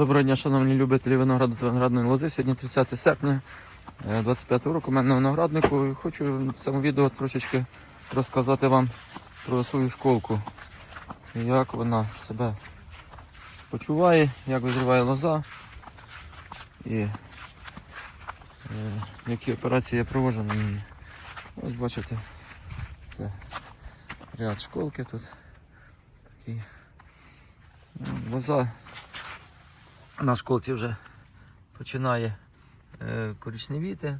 Доброго дня, шановні любителі винограду та виноградної лози. Сьогодні 30 серпня 25 року. У мене на винограднику. І Хочу в цьому відео трошечки розказати вам про свою школку. Як вона себе почуває, як визріває лоза і е, які операції я проводжу на ній. Ось бачите, це ряд школки тут. Такий. Лоза на школці вже починає е, коричневіти.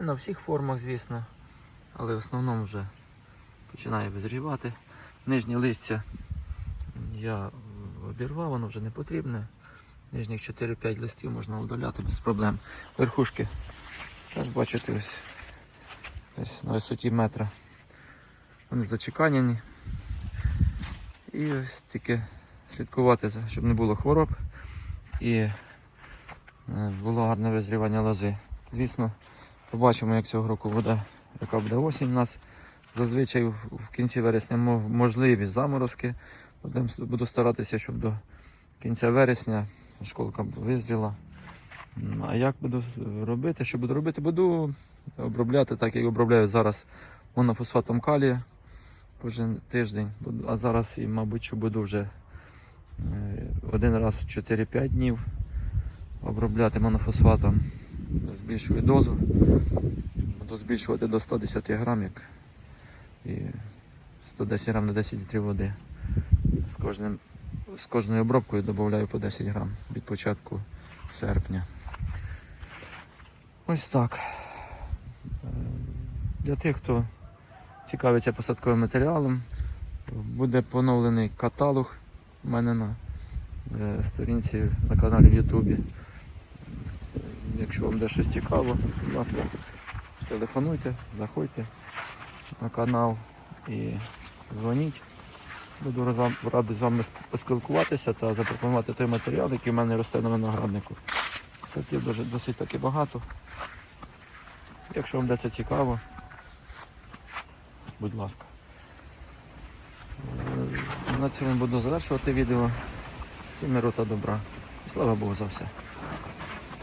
На всіх формах, звісно, але в основному вже починає визрівати. Нижні листя я обірвав, воно вже не потрібне. Нижніх 4-5 листів можна удаляти без проблем. Верхушки теж бачите ось, ось на висоті метра. Вони зачеканяні. І ось тільки слідкувати, щоб не було хвороб і е, було гарне визрівання лози. Звісно, побачимо, як цього року буде, яка буде осінь у нас. Зазвичай в кінці вересня можливі заморозки. Буду старатися, щоб до кінця вересня школка визріла. А як буду робити? Що буду робити? Буду обробляти, так як обробляю зараз монофосфатом калія кожен тиждень. А зараз і, мабуть, що буду вже один раз в 4-5 днів обробляти монофосфатом. Збільшую дозу. Буду збільшувати до 110 грам, як і 110 грам на 10 літрів води. З, кожним, з кожною обробкою додаю по 10 грам від початку серпня. Ось так. Е, Для тих, хто цікавиться посадковим матеріалом, буде поновлений каталог у мене на сторінці на каналі в Ютубі. Якщо вам де щось цікаво, будь ласка, телефонуйте, заходьте на канал і дзвоніть. Буду радий з вами поспілкуватися та запропонувати той матеріал, який в мене росте на винограднику. Сортів дуже досить таки багато. Якщо вам де це цікаво, будь ласка. Е, На цьому буду завершувати відео. Всім миру та добра. І слава Богу за все.